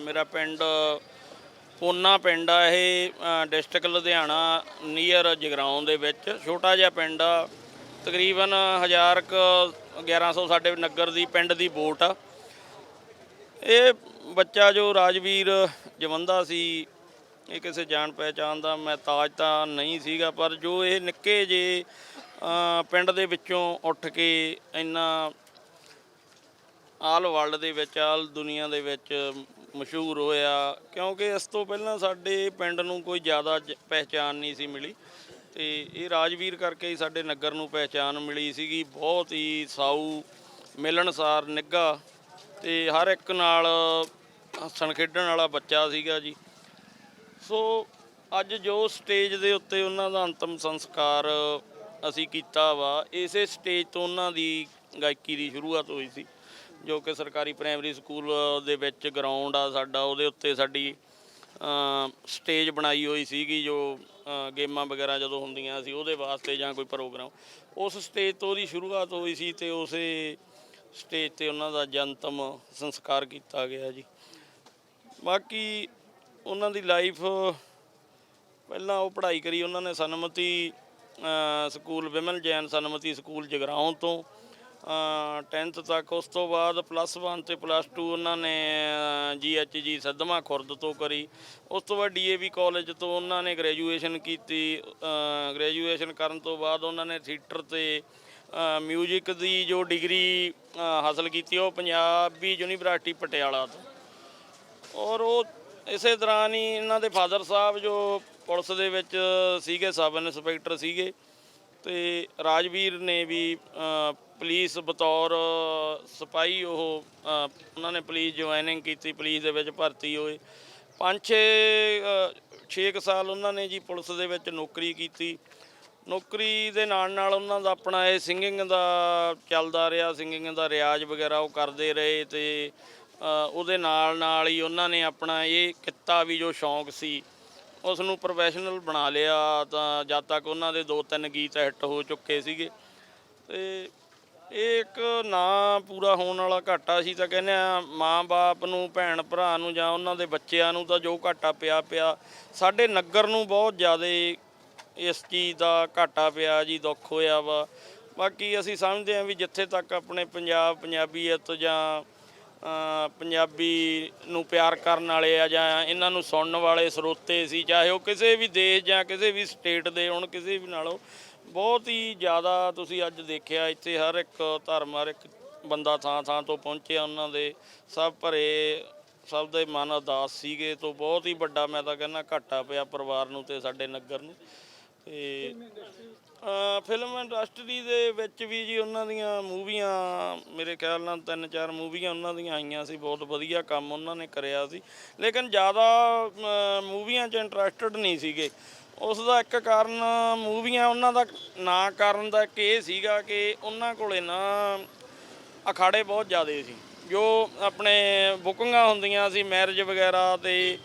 ਮੇਰਾ ਪਿੰਡ ਪੋਨਾ ਪਿੰਡ ਆ, ਇਹ ਡਿਸਟ੍ਰਿਕਟ ਲੁਧਿਆਣਾ ਨੀਅਰ ਜਗਰਾਉਂ ਦੇ ਵਿੱਚ। ਛੋਟਾ ਜਿਹਾ ਪਿੰਡ ਆ, ਤਕਰੀਬਨ 1000 ਕ 1100 ਸਾਡੇ ਨਗਰ ਦੀ, ਪਿੰਡ ਦੀ ਵੋਟ ਆ। ਇਹ ਬੱਚਾ ਜੋ ਰਾਜਵੀਰ ਜਵੰਦਾ ਸੀ, ਇਹ ਕਿਸੇ ਜਾਣ ਪਹਿਚਾਣ ਦਾ ਮੈਂ ਤਾਜ ਤਾਂ ਨਹੀਂ ਸੀਗਾ, ਪਰ ਜੋ ਇਹ ਨਿੱਕੇ ਜੇ ਪਿੰਡ ਦੇ ਵਿੱਚੋਂ ਉੱਠ ਕੇ ਇੰਨਾ ਆਲ ਵਰਲਡ ਦੇ ਵਿੱਚ, ਆਲ ਦੁਨੀਆ ਦੇ ਵਿੱਚ ਮਸ਼ਹੂਰ ਹੋਇਆ। ਕਿਉਂਕਿ ਇਸ ਤੋਂ ਪਹਿਲਾਂ ਸਾਡੇ ਪਿੰਡ ਨੂੰ ਕੋਈ ਜ਼ਿਆਦਾ ਜ- ਪਹਿਚਾਣ ਨਹੀਂ ਸੀ ਮਿਲੀ। ਤੇ ਇਹ ਰਾਜਵੀਰ ਕਰਕੇ ਹੀ ਸਾਡੇ ਨਗਰ ਨੂੰ ਪਹਿਚਾਣ ਮਿਲੀ ਸੀਗੀ। ਬਹੁਤ ਹੀ ਸਾਊ, ਮਿਲਣਸਾਰ ਨਿੱਘਾ ਤੇ ਹਰ ਇੱਕ ਨਾਲ ਹੱਸਣ ਖੇਡਣ ਵਾਲਾ ਬੱਚਾ ਸੀਗਾ ਜੀ। ਸੋ ਅੱਜ ਜੋ ਸਟੇਜ ਦੇ ਉੱਤੇ ਉਹਨਾਂ ਦਾ ਅੰਤਮ ਸੰਸਕਾਰ ਅਸੀਂ ਕੀਤਾ ਵਾ, ਇਸੇ ਸਟੇਜ ਤੋਂ ਉਹਨਾਂ ਦੀ ਗਾਇਕੀ ਦੀ ਸ਼ੁਰੂਆਤ ਹੋਈ ਸੀ। ਜੋ ਕਿ ਸਰਕਾਰੀ ਪ੍ਰਾਇਮਰੀ ਸਕੂਲ ਦੇ ਵਿੱਚ ਗਰਾਊਂਡ ਆ ਸਾਡਾ, ਉਹਦੇ ਉੱਤੇ ਸਾਡੀ ਸਟੇਜ ਬਣਾਈ ਹੋਈ ਸੀਗੀ ਜੋ ਗੇਮਾਂ ਵਗੈਰਾ ਜਦੋਂ ਹੁੰਦੀਆਂ ਸੀ, ਉਹਦੇ ਵਾਸਤੇ ਜਾਂ ਕੋਈ ਪ੍ਰੋਗਰਾਮ ਉਸ ਸਟੇਜ ਤੋਂ ਉਹਦੀ ਸ਼ੁਰੂਆਤ ਹੋਈ ਸੀ ਤੇ ਉਸੇ ਸਟੇਜ ਤੇ ਉਹਨਾਂ ਦਾ ਜਨਤਮ ਸੰਸਕਾਰ ਕੀਤਾ ਗਿਆ ਜੀ। ਬਾਕੀ ਉਹਨਾਂ ਦੀ ਲਾਈਫ ਪਹਿਲਾਂ ਉਹ ਪੜ੍ਹਾਈ ਕਰੀ, ਉਹਨਾਂ ਨੇ Sanmati school women Jain Sanmati school Jagraon ਤੋਂ 10th ਤੱਕ, ਉਸ ਤੋਂ ਬਾਅਦ ਪਲੱਸ 1 ਤੇ ਪਲੱਸ 2 ਉਹਨਾਂ ਨੇ ਜੀਐਚਜੀ ਸਦਮਾ ਖੁਰਦ ਤੋਂ ਕਰੀ। ਉਸ ਤੋਂ ਬਾਅਦ ਡੀਏਵੀ ਕਾਲਜ ਤੋਂ ਉਹਨਾਂ ਨੇ ਗ੍ਰੈਜੂਏਸ਼ਨ ਕੀਤੀ। ਗ੍ਰੈਜੂਏਸ਼ਨ ਕਰਨ ਤੋਂ ਬਾਅਦ ਉਹਨਾਂ ਨੇ ਥੀਏਟਰ ਤੇ ਮਿਊਜ਼ਿਕ ਦੀ ਜੋ ਡਿਗਰੀ ਹਾਸਲ ਕੀਤੀ, ਉਹ ਪੰਜਾਬੀ ਯੂਨੀਵਰਸਿਟੀ ਪਟਿਆਲਾ ਤੋਂ। ਔਰ ਉਹ ਇਸੇ ਦੌਰਾਨ ਹੀ ਇਹਨਾਂ ਦੇ ਫਾਦਰ ਸਾਹਿਬ ਜੋ ਪੁਲਿਸ ਦੇ ਵਿੱਚ ਸੀਗੇ ਸਬ ਇੰਸਪੈਕਟਰ ਸੀਗੇ, ਤੇ ਰਾਜਵੀਰ ਨੇ ਵੀ ਪੁਲਿਸ ਬਤੌਰ ਸਿਪਾਹੀ ਉਹ ਉਹਨਾਂ ਨੇ ਪੁਲਿਸ ਜੁਆਇਨਿੰਗ ਕੀਤੀ, ਪੁਲਿਸ ਦੇ ਵਿੱਚ ਭਰਤੀ ਹੋਏ। ਪੰਜ ਛੇ 6 ਸਾਲ ਉਹਨਾਂ ਨੇ ਜੀ ਪੁਲਿਸ ਦੇ ਵਿੱਚ ਨੌਕਰੀ ਕੀਤੀ। ਨੌਕਰੀ ਦੇ ਨਾਲ ਨਾਲ ਉਹਨਾਂ ਦਾ ਆਪਣਾ ਇਹ ਸਿੰਗਿੰਗ ਦਾ ਚੱਲਦਾ ਰਿਹਾ, ਸਿੰਗਿੰਗ ਦਾ ਰਿਆਜ਼ ਵਗੈਰਾ ਉਹ ਕਰਦੇ ਰਹੇ ਤੇ ਉਹਦੇ ਨਾਲ ਨਾਲ ਹੀ ਉਹਨਾਂ ਨੇ ਆਪਣਾ ਇਹ ਕਿੱਤਾ ਵੀ ਜੋ ਸ਼ੌਂਕ ਸੀ ਉਸ ਨੂੰ ਪ੍ਰੋਫੈਸ਼ਨਲ ਬਣਾ ਲਿਆ ਤਾਂ ਜਦ ਤੱਕ ਉਹਨਾਂ ਦੇ ਦੋ ਤਿੰਨ ਗੀਤ ਹਿੱਟ ਹੋ ਚੁੱਕੇ ਸੀਗੇ। ਤੇ ਇਹ ਇੱਕ ਨਾ ਪੂਰਾ ਹੋਣ ਵਾਲਾ ਘਾਟਾ ਅਸੀਂ ਤਾਂ ਕਹਿੰਦੇ ਆ ਮਾਂ-ਬਾਪ ਨੂੰ, ਭੈਣ ਭਰਾ ਨੂੰ ਜਾਂ ਉਹਨਾਂ ਦੇ ਬੱਚਿਆਂ ਨੂੰ ਤਾਂ ਜੋ ਘਾਟਾ ਪਿਆ ਪਿਆ। ਸਾਡੇ ਨਗਰ ਨੂੰ ਬਹੁਤ ਜ਼ਿਆਦਾ ਇਸ ਚੀਜ਼ ਦਾ ਘਾਟਾ ਪਿਆ ਜੀ, ਦੁੱਖ ਹੋਇਆ ਵਾ। ਬਾਕੀ ਅਸੀਂ ਸਮਝਦੇ ਹਾਂ ਵੀ ਜਿੱਥੇ ਤੱਕ ਆਪਣੇ ਪੰਜਾਬ ਪੰਜਾਬੀਅਤ ਜਾਂ ਪੰਜਾਬੀ ਨੂੰ ਪਿਆਰ ਕਰਨ ਵਾਲੇ ਆ ਜਾਂ ਇਹਨਾਂ ਨੂੰ ਸੁਣਨ ਵਾਲੇ ਸਰੋਤੇ ਸੀ, ਚਾਹੇ ਉਹ ਕਿਸੇ ਵੀ ਦੇਸ਼ ਜਾਂ ਕਿਸੇ ਵੀ ਸਟੇਟ ਦੇ ਹੋਣ, ਕਿਸੇ ਵੀ ਨਾਲੋਂ ਬਹੁਤ ਹੀ ਜ਼ਿਆਦਾ ਤੁਸੀਂ ਅੱਜ ਦੇਖਿਆ, ਇੱਥੇ ਹਰ ਇੱਕ ਧਰਮ, ਹਰ ਇੱਕ ਬੰਦਾ ਥਾਂ ਥਾਂ ਤੋਂ ਪਹੁੰਚਿਆ ਉਹਨਾਂ ਦੇ। ਸਭ ਭਰੇ, ਸਭ ਦੇ ਮਨ ਉਦਾਸ ਸੀਗੇ ਤੋਂ ਬਹੁਤ ਹੀ ਵੱਡਾ ਮੈਂ ਤਾਂ ਕਹਿੰਦਾ ਘਾਟਾ ਪਿਆ ਪਰਿਵਾਰ ਨੂੰ ਤੇ ਸਾਡੇ ਨਗਰ ਨੂੰ। ਤੇ ਫਿਲਮ ਇੰਡਸਟਰੀ ਦੇ ਵਿੱਚ ਵੀ ਜੀ ਉਹਨਾਂ ਦੀਆਂ ਮੂਵੀਆਂ, ਮੇਰੇ ਖਿਆਲ ਨਾਲ ਤਿੰਨ ਚਾਰ ਮੂਵੀਆਂ ਉਹਨਾਂ ਦੀਆਂ ਆਈਆਂ ਸੀ, ਬਹੁਤ ਵਧੀਆ ਕੰਮ ਉਹਨਾਂ ਨੇ ਕਰਿਆ ਸੀ। ਲੇਕਿਨ ਜ਼ਿਆਦਾ ਮੂਵੀਆਂ 'ਚ ਇੰਟਰਸਟਡ ਨਹੀਂ ਸੀਗੇ। ਉਸ ਦਾ ਇੱਕ ਕਾਰਨ ਮੂਵੀਆਂ ਉਹਨਾਂ ਦਾ ਨਾ ਕਰਨ ਦਾ ਇੱਕ ਇਹ ਸੀਗਾ ਕਿ ਉਹਨਾਂ ਕੋਲੇ ਨਾ ਅਖਾੜੇ ਬਹੁਤ ਜ਼ਿਆਦੇ ਸੀ। ਜੋ ਆਪਣੇ ਬੁਕਿੰਗਾਂ ਹੁੰਦੀਆਂ ਸੀ ਮੈਰਿਜ ਵਗੈਰਾ ਤੇ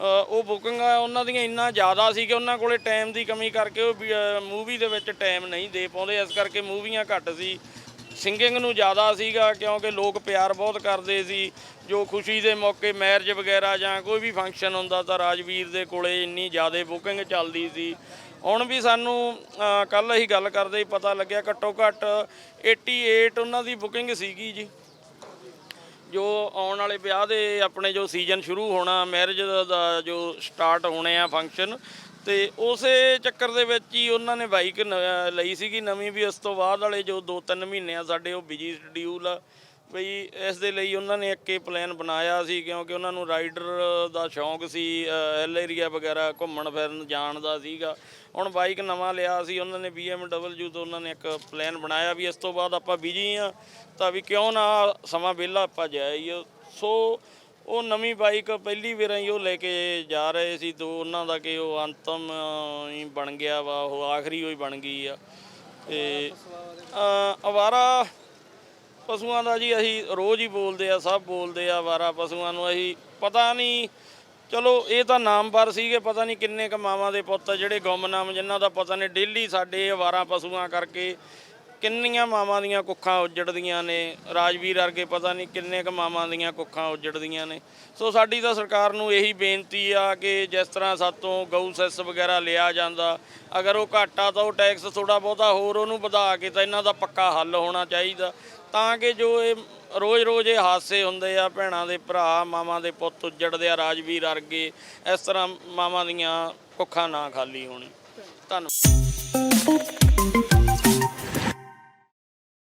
ਉਹ ਬੁਕਿੰਗਾਂ ਉਹਨਾਂ ਦੀਆਂ ਇੰਨਾ ਜ਼ਿਆਦਾ ਸੀ ਕਿ ਉਹਨਾਂ ਕੋਲੇ ਟਾਈਮ ਦੀ ਕਮੀ ਕਰਕੇ ਉਹ ਮੂਵੀ ਦੇ ਵਿੱਚ ਟਾਈਮ ਨਹੀਂ ਦੇ ਪਾਉਂਦੇ। ਇਸ ਕਰਕੇ ਮੂਵੀਆਂ ਘੱਟ ਸੀ। ਸਿੰਗਿੰਗ ਨੂੰ ਜ਼ਿਆਦਾ ਸੀਗਾ ਕਿਉਂਕਿ ਲੋਕ ਪਿਆਰ ਬਹੁਤ ਕਰਦੇ ਸੀ, ਜੋ ਖੁਸ਼ੀ ਦੇ ਮੌਕੇ ਮੈਰਿਜ ਵਗੈਰਾ ਜਾਂ ਕੋਈ ਵੀ ਫੰਕਸ਼ਨ ਹੁੰਦਾ ਤਾਂ ਰਾਜਵੀਰ ਦੇ ਕੋਲੇ ਇੰਨੀ ਜ਼ਿਆਦਾ ਬੁਕਿੰਗ ਚੱਲਦੀ ਸੀ। ਹੁਣ ਵੀ ਸਾਨੂੰ ਕੱਲ ਅਸੀਂ ਗੱਲ ਕਰਦੇ ਹੀ ਪਤਾ ਲੱਗਿਆ ਘੱਟੋ ਘੱਟ 88 ਉਹਨਾਂ ਦੀ ਬੁਕਿੰਗ ਸੀਗੀ ਜੀ। ਜੋ ਆਉਣ ਵਾਲੇ ਵਿਆਹ ਦੇ ਆਪਣੇ ਜੋ ਸੀਜ਼ਨ ਸ਼ੁਰੂ ਹੋਣਾ ਮੈਰਿਜ ਦਾ ਜੋ ਸਟਾਰਟ ਹੋਣੇ ਆ ਫੰਕਸ਼ਨ ਤੇ ਉਸੇ ਚੱਕਰ ਦੇ ਵਿੱਚ ਹੀ ਉਹਨਾਂ ਨੇ ਬਾਈਕ ਨ- ਲਈ ਸੀਗੀ ਨਵੀਂ ਵੀ ਉਸ ਤੋਂ ਬਾਅਦ ਵਾਲੇ ਜੋ 2-3 ਮਹੀਨੇ ਆ ਸਾਡੇ ਉਹ ਬਿਜ਼ੀ ਸ਼ਡਿਊਲ ਆ ਬਈ ਇਸ ਦੇ ਲਈ ਉਹਨਾਂ ਨੇ ਇੱਕ ਇਹ ਪਲਾਨ ਬਣਾਇਆ ਸੀ ਕਿਉਂਕਿ ਉਹਨਾਂ ਨੂੰ ਰਾਈਡਰ ਦਾ ਸ਼ੌਂਕ ਸੀ ਹਿੱਲ ਏਰੀਆ ਵਗੈਰਾ ਘੁੰਮਣ ਫਿਰਨ ਜਾਣ ਦਾ ਸੀਗਾ। ਹੁਣ ਬਾਈਕ ਨਵਾਂ ਲਿਆ ਸੀ, ਉਹਨਾਂ ਨੇ BMW ਤੋਂ ਉਹਨਾਂ ਨੇ ਇੱਕ ਪਲਾਨ ਬਣਾਇਆ ਵੀ ਇਸ ਤੋਂ ਬਾਅਦ ਆਪਾਂ ਬਿਜ਼ੀ ਆ ਤਾਂ ਵੀ ਕਿਉਂ ਨਾ ਸਮਾਂ ਵਿਹਲਾ ਆਪਾਂ ਜਾਈਏ। ਸੋ ਉਹ ਨਵੀਂ ਬਾਈਕ ਪਹਿਲੀ ਵਾਰ ਹੀ ਉਹ ਲੈ ਕੇ ਜਾ ਰਹੇ ਸੀ ਤੋਂ ਉਹਨਾਂ ਦਾ ਕਿ ਉਹ ਅੰਤਮ ਹੀ ਬਣ ਗਿਆ ਵਾ, ਉਹ ਆਖਰੀ ਹੋਈ ਬਣ ਗਈ ਆ। ਤੇ ਅਵਾਰਾ ਪਸ਼ੂਆਂ ਦਾ ਜੀ ਅਸੀਂ ਰੋਜ਼ ਹੀ ਬੋਲਦੇ ਆ, ਸਭ ਬੋਲਦੇ ਆ ਅਵਾਰਾ ਪਸ਼ੂਆਂ ਨੂੰ, ਅਸੀਂ ਪਤਾ ਨਹੀਂ, ਚਲੋ ਇਹ ਤਾਂ ਨਾਮਵਰ ਸੀਗੇ, ਪਤਾ ਨਹੀਂ ਕਿੰਨੇ ਕੁ ਮਾਵਾਂ ਦੇ ਪੁੱਤ ਆ, ਜਿਹੜੇ ਗੁੰਮਨਾਮ ਜਿਨ੍ਹਾਂ ਦਾ ਪਤਾ ਨਹੀਂ, ਡੇਲੀ ਸਾਡੇ ਅਵਾਰਾ ਪਸ਼ੂਆਂ ਕਰਕੇ ਕਿੰਨੀਆਂ ਮਾਵਾਂ ਦੀਆਂ ਕੁੱਖਾਂ ਉੱਜੜਦੀਆਂ ਨੇ? ਰਾਜਵੀਰ ਵਰਗੇ ਪਤਾ ਨਹੀਂ ਕਿੰਨੇ ਕ ਮਾਵਾਂ ਦੀਆਂ ਕੁੱਖਾਂ ਉੱਜੜਦੀਆਂ ਨੇ। ਸੋ ਸਾਡੀ ਤਾਂ ਸਰਕਾਰ ਨੂੰ ਇਹੀ ਬੇਨਤੀ ਆ ਕਿ ਜਿਸ ਤਰ੍ਹਾਂ ਸਾਤੋਂ ਗਊ ਸੈਸ ਵਗੈਰਾ ਲਿਆ ਜਾਂਦਾ, ਅਗਰ ਉਹ ਘਾਟਾ ਤਾਂ ਉਹ ਟੈਕਸ ਥੋੜਾ ਬਹੁਤਾ ਹੋਰ ਉਹਨੂੰ ਵਧਾ ਕੇ ਤਾਂ ਇਹਨਾਂ ਦਾ ਪੱਕਾ ਹੱਲ ਹੋਣਾ ਚਾਹੀਦਾ। ਤਾਂ ਕਿ ਜੋ ਇਹ ਰੋਜ਼-ਰੋਜ਼ ਇਹ ਹਾਦਸੇ ਹੁੰਦੇ ਆ, ਭੈਣਾਂ ਦੇ ਭਰਾ, ਮਾਵਾਂ ਦੇ ਪੁੱਤ ਉੱਜੜਦੇ ਆ, ਰਾਜਵੀਰ ਵਰਗੇ, ਇਸ ਤਰ੍ਹਾਂ ਮਾਵਾਂ ਦੀਆਂ ਕੁੱਖਾਂ ਨਾ ਖਾਲੀ ਹੋਣੀ। ਧੰਨਵਾਦ।